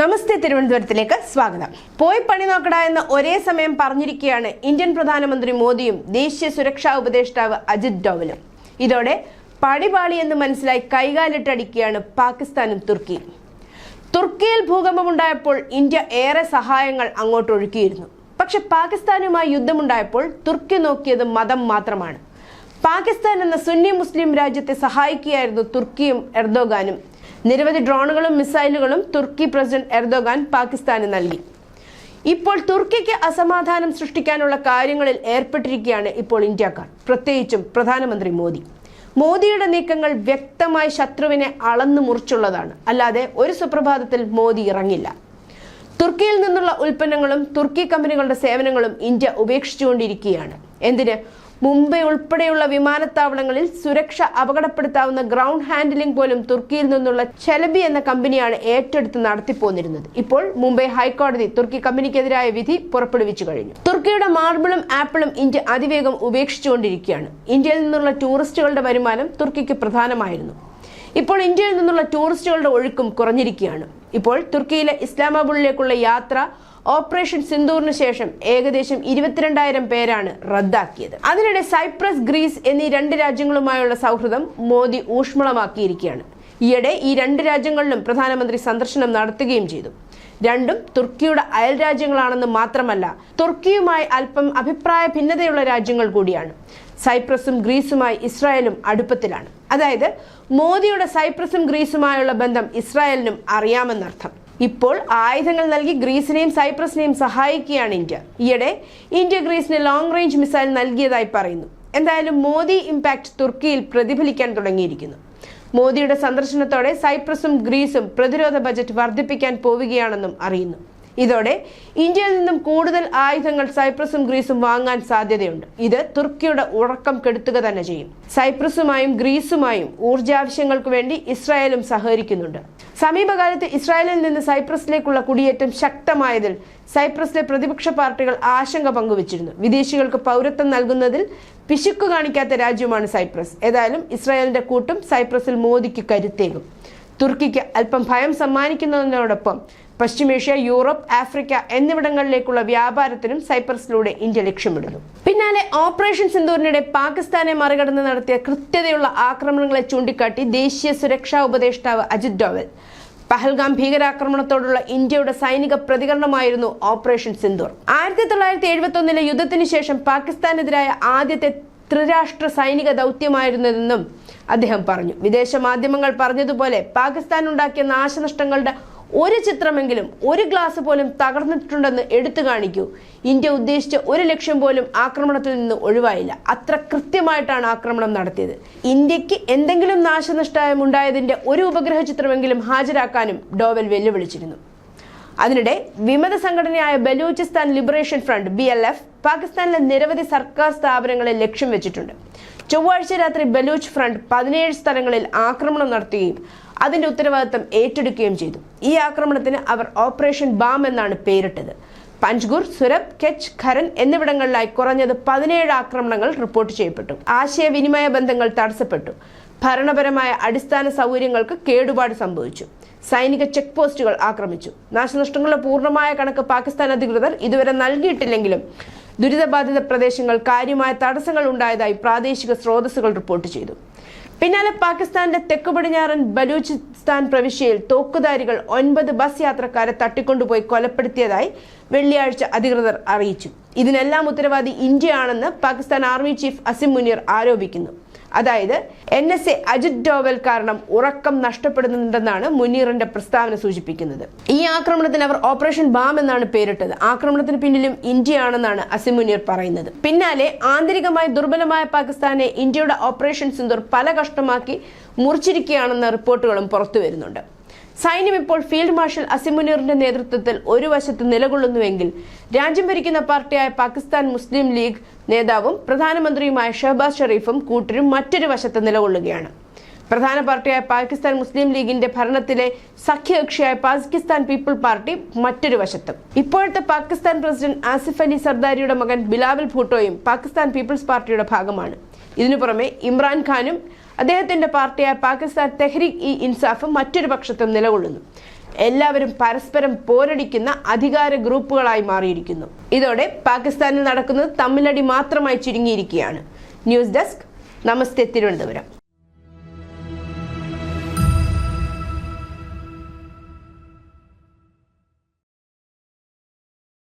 നമസ്തേ തിരുവനന്തപുരത്തിലേക്ക് സ്വാഗതം. പോയി പണി നോക്കട എന്ന് ഒരേ സമയം പറഞ്ഞിരിക്കുകയാണ് ഇന്ത്യൻ പ്രധാനമന്ത്രി മോദിയും ദേശീയ സുരക്ഷാ ഉപദേഷ്ടാവ് അജിത് ഡോവലും. ഇതോടെ പടിപാളി എന്ന് മനസ്സിലായി കൈകാലിട്ടടിക്കുകയാണ് പാകിസ്ഥാനും തുർക്കിയും. തുർക്കിയിൽ ഭൂകമ്പമുണ്ടായപ്പോൾ ഇന്ത്യ ഏറെ സഹായങ്ങൾ അങ്ങോട്ട് ഒഴുക്കിയിരുന്നു. പക്ഷെ പാകിസ്ഥാനുമായി യുദ്ധമുണ്ടായപ്പോൾ തുർക്കി നോക്കിയത് മതം മാത്രമാണ്. പാകിസ്ഥാൻ എന്ന സുന്നി മുസ്ലിം രാജ്യത്തെ സഹായിക്കുകയായിരുന്നു തുർക്കിയും എർദോഗാനും. നിരവധി ഡ്രോണുകളും മിസൈലുകളും തുർക്കി പ്രസിഡന്റ് എർദോഗാൻ പാകിസ്ഥാന് നൽകി. ഇപ്പോൾ തുർക്കിക്ക് അസമാധാനം സൃഷ്ടിക്കാനുള്ള കാര്യങ്ങളിൽ ഏർപ്പെട്ടിരിക്കുകയാണ് ഇപ്പോൾ ഇന്ത്യക്കാർ. പ്രത്യേകിച്ചും പ്രധാനമന്ത്രി മോദി. മോദിയുടെ നീക്കങ്ങൾ വ്യക്തമായി ശത്രുവിനെ അളന്നു മുറിച്ചുള്ളതാണ്. അല്ലാതെ ഒരു സുപ്രഭാതത്തിൽ മോദി ഇറങ്ങില്ല. തുർക്കിയിൽ നിന്നുള്ള ഉൽപ്പന്നങ്ങളും തുർക്കി കമ്പനികളുടെ സേവനങ്ങളും ഇന്ത്യ ഉപേക്ഷിച്ചുകൊണ്ടിരിക്കുകയാണ്. എന്തിന്? മുംബൈ ഉൾപ്പെടെയുള്ള വിമാനത്താവളങ്ങളിൽ സുരക്ഷ അപകടപ്പെടുത്താവുന്ന ഗ്രൗണ്ട് ഹാൻഡിലിംഗ് പോലും തുർക്കിയിൽ നിന്നുള്ള ചെലബി എന്ന കമ്പനിയാണ് ഏറ്റെടുത്ത് നടത്തിപ്പോന്നിരുന്നത്. ഇപ്പോൾ മുംബൈ ഹൈക്കോടതി തുർക്കി കമ്പനിക്കെതിരായ വിധി പുറപ്പെടുവിച്ചു കഴിഞ്ഞു. തുർക്കിയുടെ മാർബിളും ആപ്പിളും ഇന്ത്യ അതിവേഗം ഉപേക്ഷിച്ചുകൊണ്ടിരിക്കുകയാണ്. ഇന്ത്യയിൽ നിന്നുള്ള ടൂറിസ്റ്റുകളുടെ വരുമാനം തുർക്കിക്ക് പ്രധാനമായിരുന്നു. ഇപ്പോൾ ഇന്ത്യയിൽ നിന്നുള്ള ടൂറിസ്റ്റുകളുടെ ഒഴുക്കും കുറഞ്ഞിരിക്കുകയാണ്. ഇപ്പോൾ തുർക്കിയിലെ ഇസ്ലാമാബാദിലേക്കുള്ള യാത്ര ഓപ്പറേഷൻ സിന്ദൂറിന് ശേഷം ഏകദേശം ഇരുപത്തിരണ്ടായിരം പേരാണ് റദ്ദാക്കിയത്. അതിനിടെ സൈപ്രസ് ഗ്രീസ് എന്നീ രണ്ട് രാജ്യങ്ങളുമായുള്ള സൗഹൃദം മോദി ഊഷ്മളമാക്കിയിരിക്കുകയാണ്. ഈയിടെ ഈ രണ്ട് രാജ്യങ്ങളിലും പ്രധാനമന്ത്രി സന്ദർശനം നടത്തുകയും ചെയ്തു. രണ്ടും തുർക്കിയുടെ അയൽ രാജ്യങ്ങളാണെന്ന് മാത്രമല്ല തുർക്കിയുമായി അല്പം അഭിപ്രായ ഭിന്നതയുള്ള രാജ്യങ്ങൾ കൂടിയാണ്. സൈപ്രസും ഗ്രീസുമായി ഇസ്രായേലും അടുപ്പത്തിലാണ്. അതായത് മോദിയുടെ സൈപ്രസും ഗ്രീസുമായുള്ള ബന്ധം ഇസ്രായേലിനും അറിയാമെന്നർത്ഥം. ഇപ്പോൾ ആയുധങ്ങൾ നൽകി ഗ്രീസിനെയും സൈപ്രസിനെയും സഹായിക്കുകയാണ് ഇന്ത്യ. ഈയിടെ ഇന്ത്യ ഗ്രീസിന് ലോങ് റേഞ്ച് മിസൈൽ നൽകിയതായി പറയുന്നു. എന്തായാലും മോദി ഇമ്പാക്ട് തുർക്കിയിൽ പ്രതിഫലിക്കാൻ തുടങ്ങിയിരിക്കുന്നു. മോദിയുടെ സന്ദർശനത്തോടെ സൈപ്രസും ഗ്രീസും പ്രതിരോധ ബജറ്റ് വർദ്ധിപ്പിക്കാൻ പോവുകയാണെന്നും അറിയുന്നു. ഇതോടെ ഇന്ത്യയിൽ നിന്നും കൂടുതൽ ആയുധങ്ങൾ സൈപ്രസും ഗ്രീസും വാങ്ങാൻ സാധ്യതയുണ്ട്. ഇത് തുർക്കിയുടെ ഉറക്കം കെടുത്തുക തന്നെ ചെയ്യും. സൈപ്രസുമായും ഗ്രീസുമായും ഊർജാവശ്യങ്ങൾക്ക് വേണ്ടി ഇസ്രായേലും സഹകരിക്കുന്നുണ്ട്. സമീപകാലത്ത് ഇസ്രായേലിൽ നിന്ന് സൈപ്രസിലേക്കുള്ള കുടിയേറ്റം ശക്തമായതിൽ സൈപ്രസിലെ പ്രതിപക്ഷ പാർട്ടികൾ ആശങ്ക പങ്കുവച്ചിരുന്നു. വിദേശികൾക്ക് പൗരത്വം നൽകുന്നതിൽ പിശുക്ക് കാണിക്കാത്ത രാജ്യമാണ് സൈപ്രസ്. ഏതായാലും ഇസ്രായേലിന്റെ കൂട്ടും സൈപ്രസിൽ മോദിക്ക് കരുത്തേകും. തുർക്കിക്ക് അല്പം ഭയം സമ്മാനിക്കുന്നതിനോടൊപ്പം പശ്ചിമേഷ്യ യൂറോപ്പ് ആഫ്രിക്ക എന്നിവിടങ്ങളിലേക്കുള്ള വ്യാപാരത്തിനും സൈപ്രസിലൂടെ ഇന്ത്യ ലക്ഷ്യമിടുന്നു. പിന്നാലെ ഓപ്പറേഷൻ സിന്ദൂറിനിടെ പാകിസ്ഥാനെ മറികടന്ന് നടത്തിയ കൃത്യതയുള്ള ആക്രമണങ്ങളെ ചൂണ്ടിക്കാട്ടി ദേശീയ സുരക്ഷാ ഉപദേഷ്ടാവ് അജിത് ഡോവൽ. പഹൽഗാം ഭീകരാക്രമണത്തോടുള്ള ഇന്ത്യയുടെ സൈനിക പ്രതികരണമായിരുന്നു ഓപ്പറേഷൻ സിന്ദൂർ. ആയിരത്തി തൊള്ളായിരത്തി എഴുപത്തി ഒന്നിലെ യുദ്ധത്തിന് ശേഷം പാകിസ്ഥാനെതിരായ ആദ്യത്തെ ത്രിരാഷ്ട്ര സൈനിക ദൗത്യമായിരുന്നതെന്നും അദ്ദേഹം പറഞ്ഞു. വിദേശ മാധ്യമങ്ങൾ പറഞ്ഞതുപോലെ പാകിസ്ഥാൻ ഉണ്ടാക്കിയ നാശനഷ്ടങ്ങളുടെ ഒരു ചിത്രമെങ്കിലും ഒരു ഗ്ലാസ് പോലും തകർന്നിട്ടുണ്ടെന്ന് എടുത്തു കാണിക്കൂ. ഇന്ത്യ ഉദ്ദേശിച്ച ഒരു ലക്ഷ്യം പോലും ആക്രമണത്തിൽ നിന്ന് ഒഴിവായില്ല. അത്ര കൃത്യമായിട്ടാണ് ആക്രമണം നടത്തിയത്. ഇന്ത്യയ്ക്ക് എന്തെങ്കിലും നാശനഷ്ടം ഉണ്ടായതിന്റെ ഒരു ഉപഗ്രഹ ചിത്രമെങ്കിലും ഹാജരാക്കാനും ഡോവൽ വെല്ലുവിളിച്ചിരുന്നു. അതിനിടെ വിമത സംഘടനയായ Balochistan liberation front B L F പാകിസ്ഥാനിലെ നിരവധി സർക്കാർ സ്ഥാപനങ്ങളെ ലക്ഷ്യം വെച്ചിട്ടുണ്ട്. ചൊവ്വാഴ്ച രാത്രി ബലൂച്ച് ഫ്രണ്ട് പതിനേഴ് സ്ഥലങ്ങളിൽ ആക്രമണം നടത്തുകയും അതിന്റെ ഉത്തരവാദിത്തം ഏറ്റെടുക്കുകയും ചെയ്തു. ഈ ആക്രമണത്തിന് അവർ ഓപ്പറേഷൻ ബാം എന്നാണ് പേരിട്ടത്. പഞ്ച്ഗുർ സുരബ് കെച്ച് ഖരൻ എന്നിവിടങ്ങളിലായി കുറഞ്ഞത് പതിനേഴ് ആക്രമണങ്ങൾ റിപ്പോർട്ട് ചെയ്യപ്പെട്ടു. ആശയവിനിമയ ബന്ധങ്ങൾ തടസ്സപ്പെട്ടു. ഭരണപരമായ അടിസ്ഥാന സൗകര്യങ്ങൾക്ക് കേടുപാട് സംഭവിച്ചു. സൈനിക ചെക്ക് പോസ്റ്റുകൾ ആക്രമിച്ചു. നാശനഷ്ടങ്ങളുടെ പൂർണമായ കണക്ക് പാകിസ്ഥാൻ അധികൃതർ ഇതുവരെ നൽകിയിട്ടില്ലെങ്കിലും ദുരിതബാധിത പ്രദേശങ്ങൾ കാര്യമായ തടസ്സങ്ങൾ ഉണ്ടായതായി പ്രാദേശിക സ്രോതസ്സുകൾ റിപ്പോർട്ട് ചെയ്തു. പിന്നാലെ പാകിസ്ഥാന്റെ തെക്ക് പടിഞ്ഞാറൻ ബലൂചിസ്ഥാൻ പ്രവിശ്യയിൽ തോക്കുധാരികൾ ഒൻപത് ബസ് യാത്രക്കാരെ തട്ടിക്കൊണ്ടുപോയി കൊലപ്പെടുത്തിയതായി വെള്ളിയാഴ്ച അധികൃതർ അറിയിച്ചു. ഇതിനെല്ലാം ഉത്തരവാദി ഇന്ത്യയാണെന്ന് പാകിസ്ഥാൻ ആർമി ചീഫ് അസിം മുനീർ ആരോപിക്കുന്നു. അതായത് N S A Ajit Doval കാരണം ഉറക്കം നഷ്ടപ്പെടുന്നുണ്ടെന്നാണ് മുനീറിന്റെ പ്രസ്താവന സൂചിപ്പിക്കുന്നത്. ഈ ആക്രമണത്തിന് അവർ ഓപ്പറേഷൻ ബാം എന്നാണ് പേരിട്ടത്. ആക്രമണത്തിന് പിന്നിലും ഇന്ത്യയാണെന്നാണ് അസിം മുനീർ പറയുന്നത്. പിന്നാലെ ആന്തരികമായി ദുർബലമായ പാകിസ്ഥാനെ ഇന്ത്യയുടെ ഓപ്പറേഷൻ സിന്ദൂർ പല കഷ്ടമാക്കി മുറിച്ചിരിക്കുകയാണെന്ന റിപ്പോർട്ടുകളും പുറത്തു വരുന്നുണ്ട് സൈന്യം ഇപ്പോൾ ഫീൽഡ് മാർഷൽ അസിമുനീറിന്റെ നേതൃത്വത്തിൽ ഒരു വശത്ത് നിലകൊള്ളുന്നുവെങ്കിൽ രാജ്യം ഭരിക്കുന്ന പാർട്ടിയായ പാകിസ്ഥാൻ മുസ്ലിം ലീഗ് നേതാവും പ്രധാനമന്ത്രിയുമായ ഷഹബാസ് ഷെറീഫും കൂട്ടരും മറ്റൊരു വശത്ത് നിലകൊള്ളുകയാണ്. പ്രധാന പാർട്ടിയായ പാകിസ്ഥാൻ മുസ്ലിം ലീഗിന്റെ ഭരണത്തിലെ സഖ്യകക്ഷിയായ പാകിസ്ഥാൻ പീപ്പിൾ പാർട്ടി മറ്റൊരു വശത്തും. ഇപ്പോഴത്തെ പാകിസ്ഥാൻ പ്രസിഡന്റ് ആസിഫ് അലി സർദാരിയുടെ മകൻ ബിലാവൽ ഭൂട്ടോയും പാകിസ്ഥാൻ പീപ്പിൾസ് പാർട്ടിയുടെ ഭാഗമാണ്. ഇതിനു പുറമെ ഇമ്രാൻഖാനും അദ്ദേഹത്തിന്റെ പാർട്ടിയായ പാകിസ്ഥാൻ തെഹ്രീഖ് ഇ ഇൻസാഫും മറ്റൊരു പക്ഷത്തും നിലകൊള്ളുന്നു. എല്ലാവരും പരസ്പരം പോരടിക്കുന്ന അധികാര ഗ്രൂപ്പുകളായി മാറിയിരിക്കുന്നു. ഇതോടെ പാകിസ്ഥാനിൽ നടക്കുന്നത് തമ്മിലടി മാത്രമായി ചുരുങ്ങിയിരിക്കുകയാണ്. News desk. നമസ്തേ തിരുവനന്തപുരം.